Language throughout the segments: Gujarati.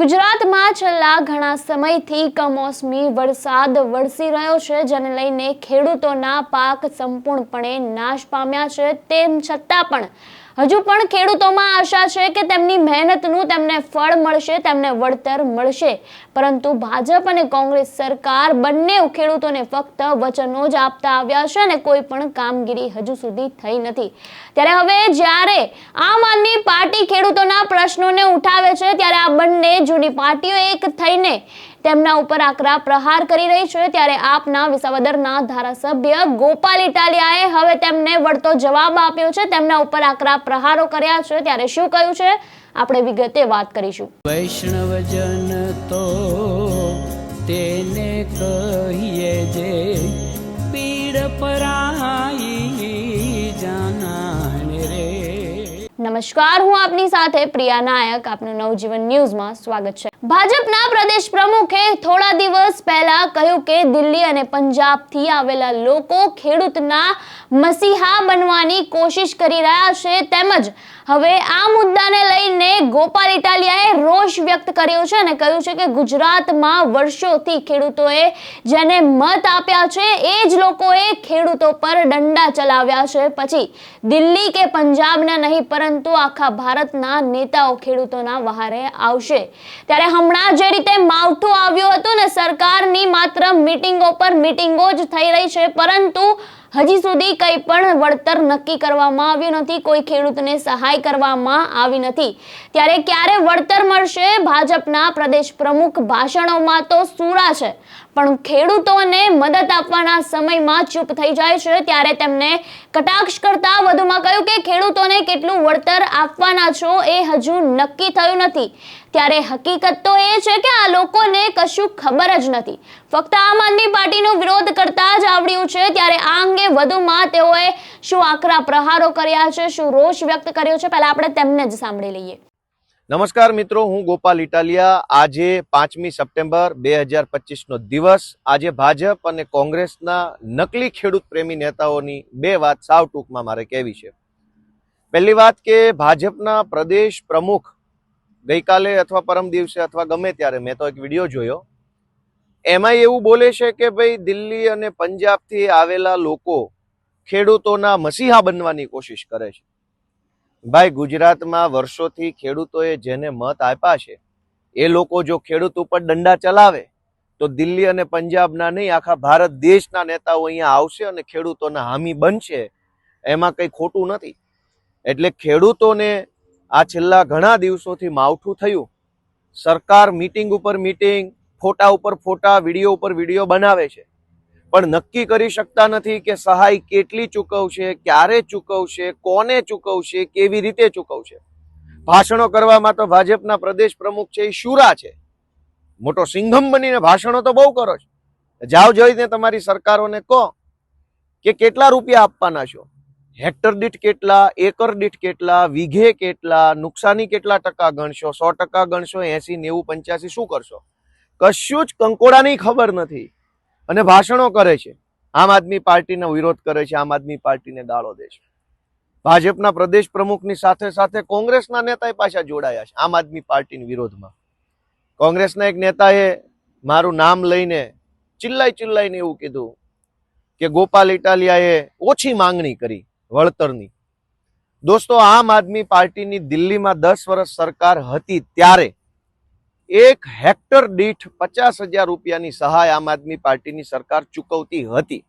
ગુજરાતમાં છેલ્લા ઘણા સમયથી કમોસમી વરસાદ વરસી રહ્યો છે, જેને લઈને ખેડૂતોના પાક સંપૂર્ણપણે નાશ પામ્યા છે. તેમ છતાં પણ હજુ પણ ખેડૂતોમાં આશા છે કે તેમની મહેનતનું તેમને ફળ મળશે, તેમને વળતર મળશે. પરંતુ ભાજપ અને કોંગ્રેસ સરકાર બંને ખેડૂતોને ફક્ત વચનો જ આપતા આવ્યા છે અને કોઈ પણ કામગીરી હજુ સુધી થઈ નથી. ત્યારે હવે જ્યારે આમ આદમી પાર્ટી ખેડૂતોના પ્રશ્નોને ઉઠાવે છે, ત્યારે આ બંને જૂની પાર્ટીઓ એક થઈને તેમના ઉપર આકરા પ્રહાર કરી રહી છે ત્યારે આપના વિસાવદરના ધારાસભ્ય ગોપાલ ઇટાલિયાએ હવે તેમને વળતો જવાબ આપ્યો છે. તેમના ઉપર આકરા પ્રહારો કર્યા છે. ત્યારે શું કહ્યું છે? આપણે વિગતે વાત કરીશું. વૈષ્ણવજન તો તેને કહીએ જે પીડ પરાઈ નમસ્કાર, હું આપની સાથે પ્રિયા નાયક. આપનું નવજીવન ન્યૂઝમાં સ્વાગત છે. ભાજપના પ્રદેશ પ્રમુખે થોડા દિવસ પહેલા કહ્યું કે દિલ્હી અને પંજાબથી આવેલા લોકો ખેડૂતના મસીહા બનવાની કોશિશ કરી રહ્યા છે તેમજ હવે આ મુદ્દાને લઈને ગોપાલ ઇટાલિયાએ રોષ વ્યક્ત કર્યો છે અને કહ્યું છે કે ગુજરાતમાં વર્ષોથી ખેડૂતોએ જેને મત આપ્યા છે, એ જ લોકોએ ખેડૂતો પર દંડા ચલાવ્યા છે. પછી દિલ્હી કે પંજાબના નહીં, પરંતુ આખા ભારતના નેતાઓ ખેડૂતોના વહારે આવશે. ત્યારે હમણાં જે રીતે માવઠું આવ્યું હતું ને સરકારની માત્ર મીટિંગો પર મીટિંગો જ થઈ રહી છે, પરંતુ હજી સુધી કંઈ પણ વળતર નક્કી કરવામાં આવ્યું નથી, કોઈ ખેડૂતને સહાય કરવામાં આવી નથી. ત્યારે ક્યારે વળતર મળશે? ભાજપના પ્રદેશ પ્રમુખ ભાષણોમાં તો સુરા છે. પણ ખેડૂતોને મદદ આપવાના સમયમાં ચૂપ થઈ જાય છે. ત્યારે તેમને કટાક્ષ કરતા વધુમાં કહ્યું કે ખેડૂતોને કેટલું વળતર આપવાના છો એ હજુ નક્કી થયું નથી. ત્યારે હકીકત તો એ છે કે આ લોકોને કશું ખબર જ નથી. ફક્ત આમ આદમી પાર્ટીનો વિરોધ કરતા જ આવડ્યું છે. ત્યારે આ અંગે વધુમાં તેઓએ શું આકરા પ્રહારો કર્યા છે, શું રોષ વ્યક્ત કર્યો છે, પહેલા આપણે તેમને જ સાંભળી લઈએ. નમસ્કાર મિત્રો, હું ગોપાલ ઇટાલિયા. આજે પાંચમી સપ્ટેમ્બર બે હજાર પચીસનો દિવસ. આજે ભાજપ અને કોંગ્રેસના નકલી ખેડૂત પ્રેમી નેતાઓની બે વાત સાવ ટૂંકમાં મારે કહેવી છે. પહેલી વાત કે ભાજપના પ્રદેશ પ્રમુખ ગઈકાલે અથવા પરમ દિવસે અથવા ગમે ત્યારે, મેં તો એક વીડિયો જોયો. એમાં એવું બોલે છે કે ભાઈ, દિલ્હી અને પંજાબથી આવેલા લોકો ખેડૂતોના મસીહા બનવાની કોશિશ કરે છે. ભાઈ, ગુજરાતમાં વર્ષોથી ખેડૂતોએ જેને મત આપ્યા છે, એ લોકો જો ખેડૂત ઉપર દંડા ચલાવે, તો દિલ્હી અને પંજાબના નહીં, આખા ભારત દેશના નેતાઓ અહીંયા આવશે અને ખેડૂતોના હામી બનશે, એમાં કંઈ ખોટું નથી. એટલે ખેડૂતોને આ છેલ્લા ઘણા દિવસોથી માવઠું થયું. સરકાર મીટિંગ ઉપર મીટિંગ, ફોટા ઉપર ફોટા, વીડિયો ઉપર વીડિયો બનાવે છે. પણ નક્કી કરી શકતા નથી કે સહાય કેટલી ચૂકવશે, ક્યારે ચૂકવશે, કોને ચૂકવશે, કેવી રીતે ચૂકવશે. ભાષણો કરવામાં તો ભાજપના પ્રદેશ પ્રમુખ છે એ શુરા છે. મોટો સિંઘમ બનીને ભાષણો તો બહુ કરો છો. જાઓ જોઈને તમારી સરકારોને કહો કે કેટલા રૂપિયા આપવાના છો? હેક્ટર દીઠ કેટલા, એકર દીઠ કેટલા, વીઘે કેટલા, નુકસાની કેટલા ટકા ગણશો, સો ટકા ગણશો, એસી, નેવું, પંચ્યાસી શું કરશો? કશું જ કંકોડાની ખબર નથી. અને ભાષણો કરે છે. આમ આદમી પાર્ટીનો વિરોધ કરે છે, આમ આદમી પાર્ટીને ગાળો દે છે. ભાજપના પ્રદેશ પ્રમુખની સાથે સાથે કોંગ્રેસના નેતાએ પાછા જોડાયા છે, આમ આદમી પાર્ટીના વિરોધમાં. કોંગ્રેસના એક નેતાએ મારું નામ લઈને ચિલ્લાઈ ચિલ્લાઈને એવું કીધું કે ગોપાલ ઇટાલિયાએ ઓછી માંગણી કરી વળતરની. દોસ્તો, આમ આદમી પાર્ટીની દિલ્હીમાં દસ વર્ષ સરકાર હતી ત્યારે એક હેક્ટર દીઠ પચાસ હજાર રૂપિયાની સહાય આમ આદમી પાર્ટીની સરકાર ચૂકવતી હતી.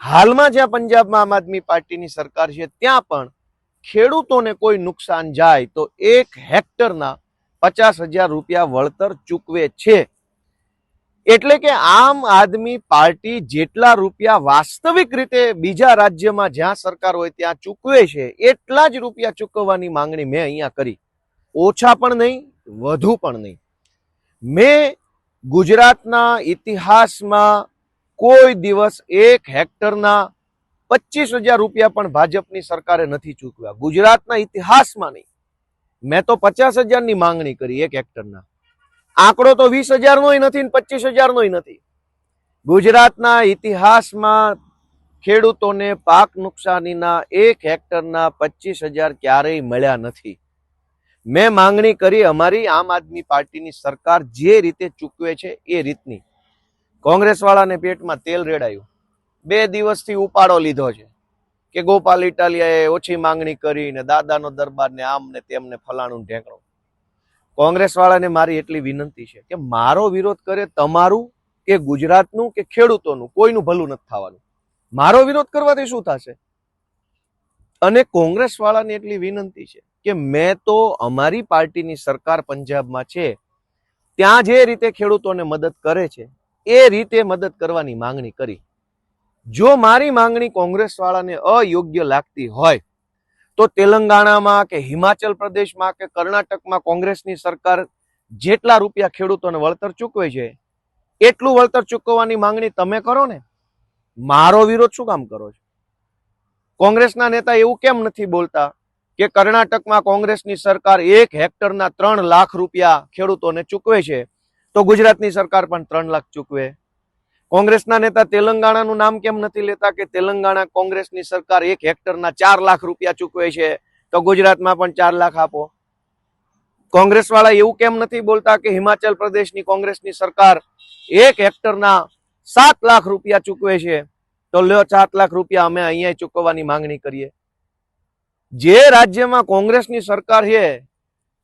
હાલમાં જ્યાં પંજાબમાં આમ આદમી પાર્ટીની સરકાર છે, ત્યાં પણ ખેડૂતોને કોઈ નુકસાન જાય તો એક હેક્ટરના પચાસ હજાર રૂપિયા વળતર ચૂકવે છે. એટલે કે આમ આદમી પાર્ટી જેટલા રૂપિયા વાસ્તવિક રીતે બીજા રાજ્યમાં જ્યાં સરકાર હોય ત્યાં ચૂકવે છે, એટલા જ રૂપિયા ચૂકવવાની માંગણી મેં અહીંયા કરી. ઓછા પણ નહીં, વધુ પણ નહીં. મેં ગુજરાતના ઇતિહાસમાં કોઈ દિવસ એક હેક્ટરના પચીસ હજાર રૂપિયા પણ ભાજપની સરકારે નથી ચૂકવ્યા. ગુજરાતના ઇતિહાસમાં નહીં. મેં તો પચાસ હજારની માંગણી કરી એક હેક્ટરના. આંકડો તો વીસ હજારનોય નથી ને પચીસ હજારનોય નથી. ગુજરાતના ઇતિહાસમાં ખેડૂતોને પાક નુકસાનીના એક હેક્ટરના પચીસ હજાર ક્યારેય મળ્યા નથી. મેં માંગણી કરી અમારી આમ આદમી પાર્ટીની સરકાર જે રીતે ચૂકવે છે એ રીતની. કોંગ્રેસવાળાને પેટમાં તેલ રેડાયું. બે દિવસથી ઉપાડો લીધો છે કે ગોપાલ ઇટાલિયાએ ઓછી માંગણી કરી ને દાદાનો દરબાર ને આમ ને તેમને ફલાણું ઢેંકણું. કોંગ્રેસવાળાને મારી એટલી વિનંતી છે કે મારો વિરોધ કરે તમારું કે ગુજરાતનું કે ખેડૂતોનું, કોઈનું ભલું નથી થવાનું. મારો વિરોધ કરવાથી શું થશે? અને કોંગ્રેસવાળાને એટલી વિનંતી છે કે મેં તો અમારી પાર્ટીની સરકાર પંજાબમાં છે, ત્યાં જે રીતે ખેડૂતોને મદદ કરે છે, એ રીતે મદદ કરવાની માંગણી કરી. જો મારી માંગણી કોંગ્રેસવાળાને અયોગ્ય લાગતી હોય, તો તેલંગાણામાં કે હિમાચલ પ્રદેશમાં કે કર્ણાટકમાં કોંગ્રેસની સરકાર જેટલા રૂપિયા ખેડૂતોને વળતર ચૂકવે છે, એટલું વળતર ચૂકવવાની માંગણી તમે કરો ને, મારો વિરોધ શું કામ કરો છો? કોંગ્રેસના નેતા એવું કેમ નથી બોલતા? કે કર્ણાટકમાં કોંગ્રેસની સરકાર એક હેક્ટરના ત્રણ લાખ રૂપિયા ખેડૂતોને ચૂકવે છે, તો ગુજરાતની સરકાર પણ ત્રણ લાખ ચૂકવે. કોંગ્રેસના નેતા તેલંગાણાનું નામ કેમ નથી લેતા કે તેલંગાણા કોંગ્રેસની સરકાર એક હેક્ટરના ચાર લાખ રૂપિયા ચૂકવે છે, તો ગુજરાતમાં પણ ચાર લાખ આપો. કોંગ્રેસ વાળા એવું કેમ નથી બોલતા કે હિમાચલ પ્રદેશની કોંગ્રેસની સરકાર એક હેક્ટરના સાત લાખ રૂપિયા ચૂકવે છે, તો લ્યો સાત લાખ રૂપિયા અમે અહીંયા ચૂકવવાની માંગણી કરીએ. જે રાજ્યમાં કોંગ્રેસની સરકાર છે,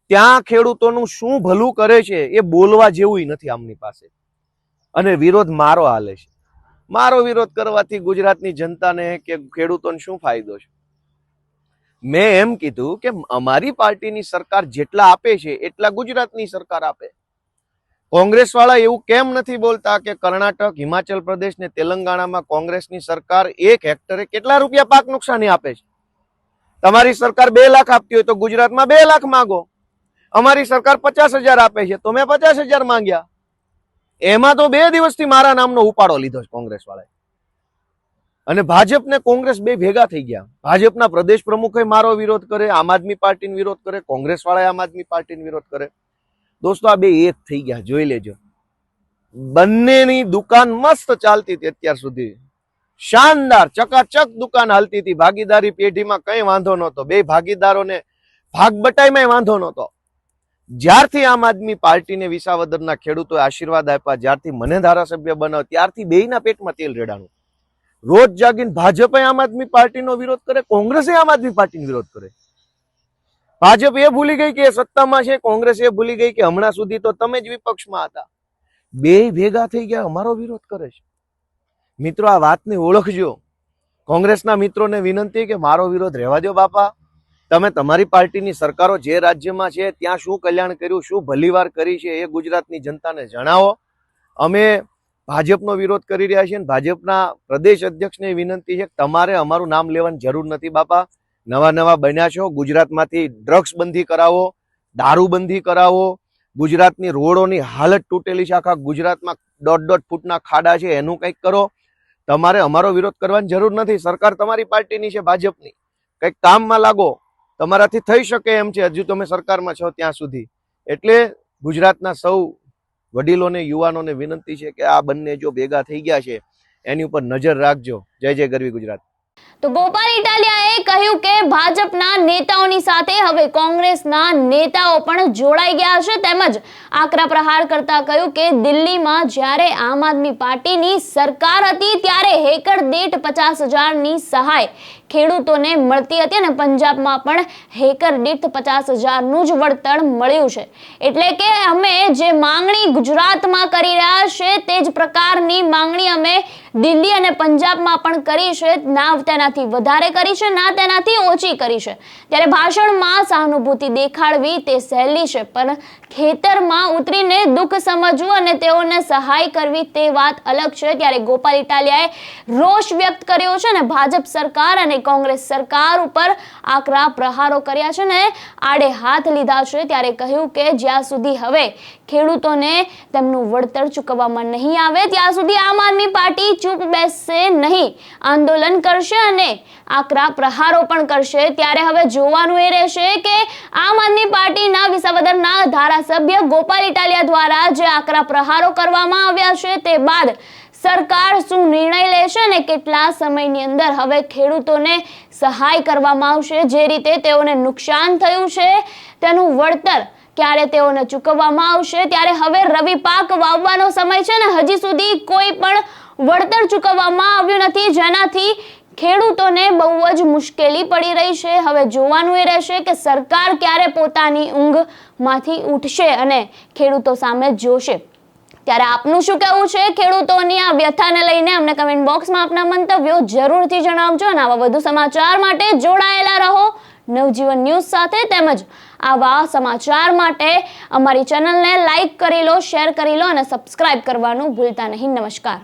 ત્યાં ખેડૂતોનું શું ભલું કરે છે, એ બોલવા જેવું નથી આમની પાસે. અને વિરોધ મારો હાલે છે. મારો વિરોધ કરવાથી ગુજરાતની જનતાને કે ખેડૂતોને શું ફાયદો છે? મેં એમ કીધું કે અમારી પાર્ટીની સરકાર જેટલા આપે છે, એટલા ગુજરાતની સરકાર આપે. કોંગ્રેસ વાળા એવું કેમ નથી બોલતા કે કર્ણાટક, હિમાચલ પ્રદેશ ને તેલંગાણામાં કોંગ્રેસની સરકાર એક હેક્ટરે કેટલા રૂપિયા પાક નુકસાની આપે છે? તમારી સરકાર બે લાખ આપતી હોય તો ગુજરાતમાં બે લાખ માંગો. અમારી સરકાર પચાસ હજાર આપે છે, તો મેં પચાસ હજાર માંગ્યા. એમાં તો બે દિવસથી મારા નામનો ઉપાડો લીધો છે કોંગ્રેસ વાળાએ અને ભાજપ ને કોંગ્રેસ બે ભેગા થઈ ગયા. ભાજપના પ્રદેશ પ્રમુખે મારો વિરોધ કરે, આમ આદમી પાર્ટીનો વિરોધ કરે કોંગ્રેસ વાળાએ આમ આદમી પાર્ટીનો વિરોધ કરે. દોસ્તો, આ બે એક થઈ ગયા, જોઈ લેજો. બંનેની દુકાન મસ્ત ચાલતી હતી અત્યાર સુધી. શાનદાર, ચકાચક દુકાન હાલતી હતી. ભાગીદારી પેઢીમાં કઈ વાંધો નહોતો. બે ભાગીદારોને ભાગ બટાઈમાં વાંધો નહોતો. જ્યારથી આમ આદમી પાર્ટીને વિસાવદરના ખેડૂતોએ આશીર્વાદ આપ્યા, જ્યારથી મને ધારાસભ્ય બનાવ ત્યારથી બેયના પેટમાં તેલ રેડાણું. રોજ જાગીને ભાજપે આમ આદમી પાર્ટીનો વિરોધ કરે, કોંગ્રેસે આમ આદમી પાર્ટીનો વિરોધ કરે? ભાજપ એ ભૂલી ગઈ કે એ સત્તામાં છે, કોંગ્રેસ એ ભૂલી ગઈ કે હમણાં સુધી તો તમે જ વિપક્ષમાં હતા. બે ભેગા થઈ ગયા, અમારો વિરોધ કરે છે. મિત્રો, આ વાતને ઓળખજો. કોંગ્રેસના મિત્રોને વિનંતી કે મારો વિરોધ રહેવા દો બાપા. તમે તમારી પાર્ટીની સરકારો જે રાજ્યમાં છે, ત્યાં શું કલ્યાણ કર્યું, શું ભલીવાર કરી છે એ ગુજરાતની જનતાને જણાવો. અમે ભાજપનો વિરોધ કરી રહ્યા છીએ અને ભાજપના પ્રદેશ અધ્યક્ષને વિનંતી છે કે તમારે અમારું નામ લેવાની જરૂર નથી બાપા. નવા નવા બન્યા છો, ગુજરાતમાંથી ડ્રગ્સ બંધી કરાવો દારૂબંધી કરાવો. ગુજરાતની રોડોની હાલત તૂટેલી છે, આખા ગુજરાતમાં દોઢ દોઢ ફૂટના ખાડા છે, એનું કંઈક કરો. તમારે અમારો વિરોધ કરવાની જરૂર નથી. સરકાર તમારી પાર્ટીની છે, ભાજપની. કંઈક કામમાં લાગો. તમારાથી થઈ શકે એમ છે. હજુ તમે સરકારમાં છો ત્યાં સુધી. એટલે ગુજરાતના સૌ વડીલોને, યુવાનોને વિનંતી છે કે આ બંને જો ભેગા થઈ ગયા છે, એની ઉપર નજર રાખજો. જય જય ગરવી ગુજરાત. તો ગોપાલ ઇટાલિયાએ કહ્યું કે ભાજપના નેતાઓની સાથે હવે કોંગ્રેસના નેતાઓ પણ જોડાઈ ગયા છે. તેમજ આકરા પ્રહાર કરતા કહ્યું કે દિલ્હીમાં જ્યારે આમ આદમી પાર્ટીની સરકાર હતી, ત્યારે હેકર દીઠ પચાસ હજારની સહાય ખેડૂતોને મળતી હતી અને પંજાબમાં પણ હેકર દીઠ પચાસ હજારનું જ વળતર મળ્યું છે. એટલે કે અમે જે માંગણી ગુજરાતમાં કરી રહ્યા છે તે જ પ્રકારની માંગણી અમે દિલ્હી અને પંજાબમાં પણ કરી છે. ના તેનાથી વધારે કરી છે, ના તેનાથી ઓછી કરી છે. ત્યારે ભાષણમાં સહાનુભૂતિ દેખાડવી તે સહેલી છે, પણ ખેતરમાં ઉતરીને દુઃખ સમજવું અને તેઓને સહાય કરવી તે વાત અલગ છે. ત્યારે ગોપાલ ઇટાલિયાએ રોષ વ્યક્ત કર્યો છે અને ભાજપ સરકાર અને કોંગ્રેસ સરકાર ઉપર આકરા પ્રહારો કર્યા છે ને આડે હાથ લીધા છે ત્યારે કહ્યું કે જ્યાં સુધી હવે ખેડૂતોને તેમનું વળતર ચૂકવવામાં નહીં આવે, ત્યાં સુધી આમ આદમી પાર્ટી ચૂપ બેસશે નહીં. આંદોલન કરશે અને આકરા પ્રહારો પણ કરશે. ત્યારે હવે જોવાનું એ રહેશે કે આમ આદમી પાર્ટીના વિસાવદરના ધારાસભ્ય ગોપાલ ઇટાલિયા દ્વારા જે આકરા પ્રહારો કરવામાં આવ્યા છે તે બાદ સરકાર શું નિર્ણય લેશે અને કેટલા સમયની અંદર હવે ખેડૂતોને સહાય કરવામાં આવશે? જે રીતે તેઓને નુકસાન થયું છે, તેનું વળતર ક્યારે તેઓને ચૂકવવામાં આવશે? ત્યારે હવે રવિ પાક વાવવાનો સમય છે ને, હજી સુધી કોઈ પણ વળતર ચૂકવવામાં આવ્યું નથી. જેનાથી ખેડૂતોને બહુ જ મુશ્કેલી પડી રહી છે. હવે જોવાનું એ રહેશે કે સરકાર ક્યારે પોતાની ઊંઘમાંથી ઉઠશે અને ખેડૂતો સામે જોશે. ત્યારે આપનું શું કહેવું છે? ખેડૂતોની આ વ્યથાને લઈને અમને કમેન્ટ બોક્સમાં આપના મંતવ્યો જરૂરથી જણાવજો અને આવા વધુ સમાચાર માટે જોડાયેલા રહો. નવજીવન ન્યૂઝ સાથે તેમજ આવા સમાચાર માટે અમારી ચેનલને લાઈક કરી લો શેર કરી લો અને સબસ્ક્રાઇબ કરવાનું ભૂલતા નહીં. નમસ્કાર.